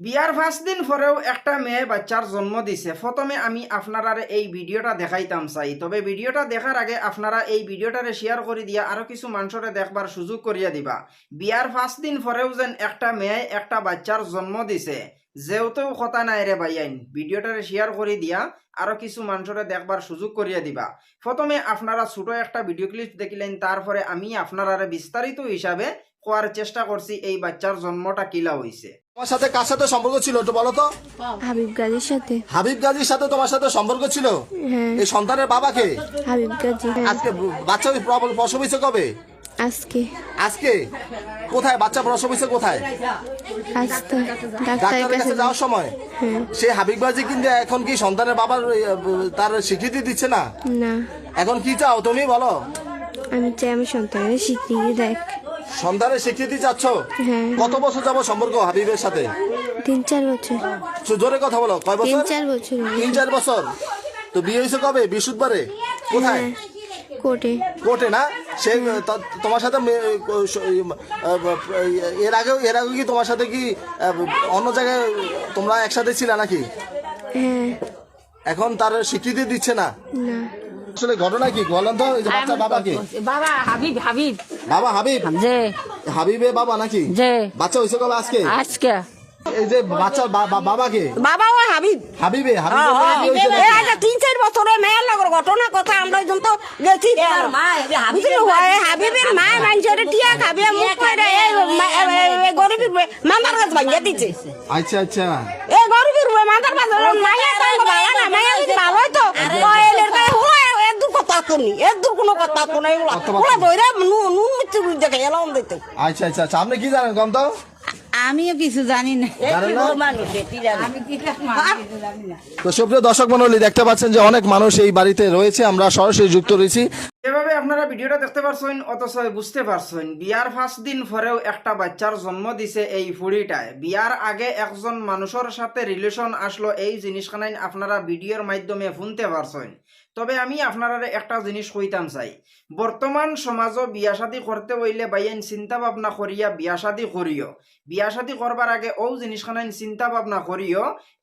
বিয়ার পাঁচ দিন পরেও একটা মেয়ে বাচ্চার জন্ম দিছে। প্রথমে আমি আপনারা এই ভিডিওটা দেখাইতাম চাই। তবে ভিডিওটা দেখার আগে আপনারা এই ভিডিওটারে শেয়ার করে দিয়া আরও কিছু মানুষরে দেখবার সুযোগ করিয়া দিবা। বিয়ার পাঁচ দিন পরেও যেন একটা মেয়ে একটা বাচ্চার জন্ম দিছে। যেহেতু কথা নাই রে ভাইয়াইন ভিডিওটারে শেয়ার করে দিয়া আরও কিছু মানুষরে দেখবার সুযোগ করিয়া দিবা। প্রথমে আপনারা ছোট একটা ভিডিও ক্লিপ দেখিলেন। তারপরে আমি আপনারা বিস্তারিত হিসাবে কোয়ার চেষ্টা করছি এই বাচ্চার জন্মটা কিলা হইছে। তোমার সাথে কার সাথে সম্পর্ক ছিল একটু বলো তো? হাবিব গাজীর সাথে। হাবিব গাজীর সাথে তোমার সাথে সম্পর্ক ছিল? হ্যাঁ। এই সন্তানের বাবাকে? হাবিব গাজী। হ্যাঁ। আজকে বাচ্চা প্র- প্রসব হয়েছে কবে? আজকে। আজকে? কোথায়? বাচ্চা প্রসব হয়েছে কোথায়? আজকে ডাক্তারের কাছে যাওয়ার সময়? হ্যাঁ। সে হাবিব গাজী কিন্তু এখন কি সন্তানের বাবার তার স্বীকৃতি দিচ্ছে না? না। এখন কি চাও তুমি বলো? আমি চাই আমি সন্তানের স্বীকৃতি দেখ। সন্তানের স্বীকৃতি চাচ্ছ? হ্যাঁ। কত বছর যাব সম্পর্ক হাবিবের সাথে? তিন চার বছর। জোরে কথা বলো কয় তিন বছর? চার বছর। তিন চার বছর। তো বিয়ে হয়েছে কবে? বৃহস্পতিবারে? কোথায়? হ্যাঁ কোর্টে। কোর্টে না? সে তোমার সাথে এর আগেও এর আগে কি তোমার সাথে কি অন্য জায়গায় তোমরা একসাথে ছিলে নাকি? হ্যাঁ। এখন তার স্বীকৃতি দিচ্ছে না? না। আসলে ঘটনা কি? বলেন তো এই যে বাচ্চা বাবাকে বাবা হাবিব হাবিব। বাবা হাবিব? যে হাবিবে বাবা নাকি? যে বাচ্চা হয়েছে কবে আজকে? আজকে। এই যে বাচ্চা বা- বা- বাবাকে বাবা ওই হাবিব। হাবিবে হাবিবে বাবা। কি এই যে তিন চার বছরে মেয়ের লগর ঘটনা কথা আমরা তো গেছি। হয় হাবিবের মা মানুষের টিয়া খাবে মুখ করে এই গরিবের মামার কাছে ভাঙিয়ে দিচ্ছে আচ্ছা আচ্ছা। এই গরিবের মাথার পাশে মায়া না মায়া যদি ভালো কোনো কথা তো নেই ওরা নুন নুন দেখে এলাম দিতে আচ্ছা আচ্ছা আচ্ছা আপনি কি জানেন কম তো? আমিও কিছু জানি না। জানেন না? আমি কি কিছু জানি না। তো সুপ্রিয় দর্শক মন্ডলী দেখতে পাচ্ছেন যে অনেক মানুষ এই বাড়িতে রয়েছে আমরা সরাসরি যুক্ত রয়েছি। এভাবে আপনারা ভিডিওটা দেখতে পারছেন অথচ বুঝতে পারছেন বিয়ার ফার্স্ট দিন পরেও একটা বাচ্চার জন্ম দিছে এই ফুড়িটায়। বিয়ার আগে একজন মানুষের সাথে রিলেশন আসলো এই জিনিসখানাই আপনারা ভিডিওর মাধ্যমে শুনতে পারছেন। তবে আমি আপনারা একটা জিনিস কইতাম চাই। বর্তমান সমাজও বিয়া শাদী করতে হইলে বাইন চিন্তা ভাবনা করিয়া বিয়া শাদী করিও। বিয়া শাদী করবার আগে ও জিনিসখানাই চিন্তা ভাবনা করিও,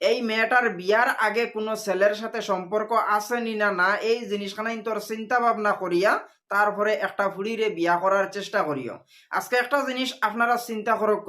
এই মেয়েটার বিয়ার আগে কোনো ছেলের সাথে সম্পর্ক আছে নি না না, এই জিনিসখানাই তোর চিন্তা ভাবনা করিয়া তারপরে একটা ফুড়িরে বিয়া করার চেষ্টা করিও আজকে একটা জিনিস আপনারা চিন্তা করুক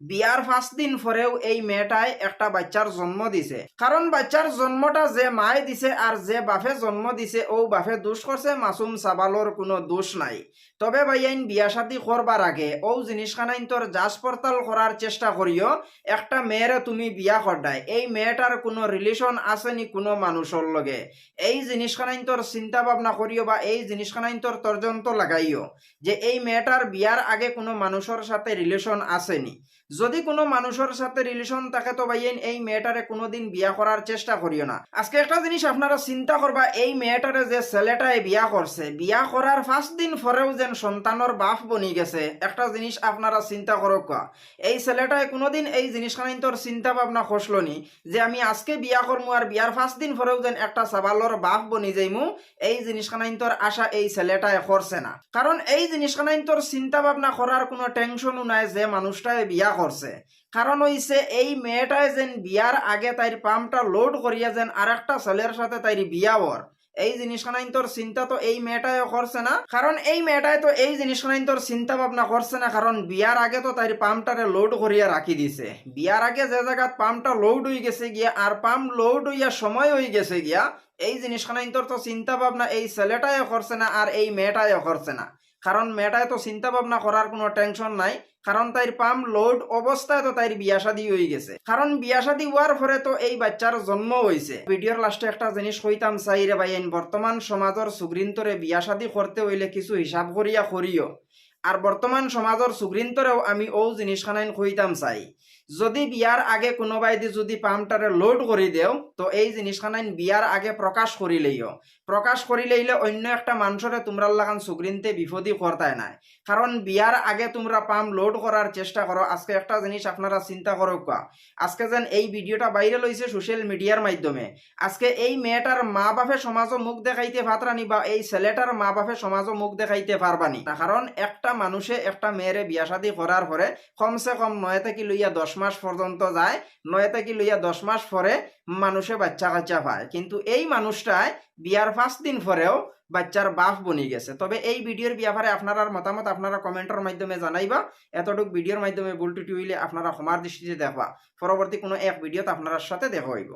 বিয়ার পাঁচ দিন পরেও এই মেয়েটায় একটা বাচ্চার জন্ম দিছে। কারণ বাচ্চার জন্মটা যে মায়ে দিছে আর যে বাফে জন্ম দিছে ও বাফে দোষ করছে মাসুম সাবালোর কোনো দোষ নাই। তবে ভাইয়াইন বিয়া শাদী করবার আগে ও জিনিসখানাইন তোর যাচ পড়তাল করার চেষ্টা করিও একটা মেয়েরে তুমি বিয়া করডাই এই মেয়েটার কোনো রিলেশন আসেনি কোনো মানুষের লগে? এই জিনিসখানাইন তোর চিন্তা ভাবনা করিও বা এই জিনিসখানাইন তোর তর্জন্ত লাগাইও যে এই মেয়েটার বিয়ার আগে কোনো মানুষের সাথে রিলেশন আসেনি যদি কোনো মানুষের সাথে রিলেশন থাকে, তো ভাইয়েন এই মেয়েটারে কোনোদিন বিয়া করার চেষ্টা করিও না। আজকে একটা জিনিস আপনারা চিন্তা করবা এই মেয়েটারে যে ছেলেটায় বিয়া করছে বিয়া করার ফার্স্ট দিন পরেও যেন সন্তানের বাপ বনি গেছে, একটা জিনিস আপনারা চিন্তা করক এই ছেলেটায় কোনোদিন এই জিনিসখানাইন তোর চিন্তা ভাবনা খসলনি যে আমি আজকে বিয়া করমু আর বিয়ার ফার্স্ট দিন পরেও যেন একটা সাবালর বাপ বনি যাইমু, এই জিনিসখানাইন তোর আশা এই ছেলেটায় করছে না। কারণ এই জিনিসখানাইন তোর চিন্তা ভাবনা করার কোনো টেনশনও নাই যে মানুষটায় বিয়া করছে। কারণ হইছে এই মেয়েটায় যেন বিয়ার আগে তাইর পাম্পটা লোড করিয়া যেন আর একটা ছেলের সাথে তাইর বিয়া হর এই জিনিসখানাইন তোর চিন্তা তো এই মেয়েটায় করছে না। কারণ এই মেয়েটায় তো এই জিনিসখানাইন তোর চিন্তা ভাবনা করছে না। কারণ বিয়ার আগে তো তাইর পাম্পটারে লোড করিয়া রাখি দিছে। বিয়ার আগে যে জায়গাত পাম্পটা লোড হয়ে গেছে গিয়া আর পাম্প লোড হইয়া সময় হয়ে গেছে গিয়া, এই জিনিসখানাইন তোর তো চিন্তা ভাবনা এই ছেলেটায় করছে না আর এই মেয়েটায় করছে না। কারণ মেয়েটায় তো চিন্তা ভাবনা করার কোনো টেনশন নাই, কারণ তাইর পাম লোড অবস্থায় তো তাইর বিয়া শাদী হয়ে গেছে। কারণ বিয়া সাদি হওয়ার পরে তো এই বাচ্চার জন্ম হয়েছে ভিডিওর লাস্টে একটা জিনিস কইতাম চাই রে ভাইয়েন বর্তমান সমাজের সুগ্রিন্তরে বিয়া সাদি করতে হইলে কিছু হিসাব করিয়া করিও আর বর্তমান সমাজের সুগ্রিন্তরেও আমি ও জিনিসখানাইন কইতাম চাই। যদি বিয়ার আগে কোনোবাই দি যদি পাম্পটারে লোড করে দেও, তো এই জিনিসখানাইন বিয়ার আগে প্রকাশ করিলেইও প্রকাশ করিলেইলে অন্য একটা মানুষরে তোমরা লাগান সুগ্রিনতে বিপদই করতায় নাই। কারণ বিয়ার আগে তোমরা পাম্প লোড করার চেষ্টা করো আজকে একটা জিনিস আপনারা চিন্তা করো কা আজকে যেন এই ভিডিওটা বাইরে লইছে সোশ্যাল মিডিয়ার মাধ্যমে। আজকে এই মেয়েটার মা বাপে সমাজও মুখ দেখাইতে পাতরানি বা এই ছেলেটার মা বাপে সমাজও মুখ দেখাইতে পারবানি কারণ একটা মানুষে একটা মেয়েরে বিয়া শাদী করার পরে কমসে কম নয় থেকে লইয়া দশ মাস পর্যন্ত যায়, নয় থেকে লইয়া দশ মাস পরে মানুষে বাচ্চা কাচ্চা পায়। কিন্তু এই মানুষটায় বিয়ার পাঁচ দিন পরেও বাচ্চার বাফ বনি গেছে। তবে এই ভিডিওর ব্যাপারে আপনার মতামত আপনারা কমেন্টের মাধ্যমে জানাইবা। এতটুক ভিডিওর মাধ্যমে ভুল টুটি হইলে আপনারা সমার দৃষ্টিতে দেখবা। পরবর্তী কোনো এক ভিডিওতে আপনার সাথে দেখা হইব।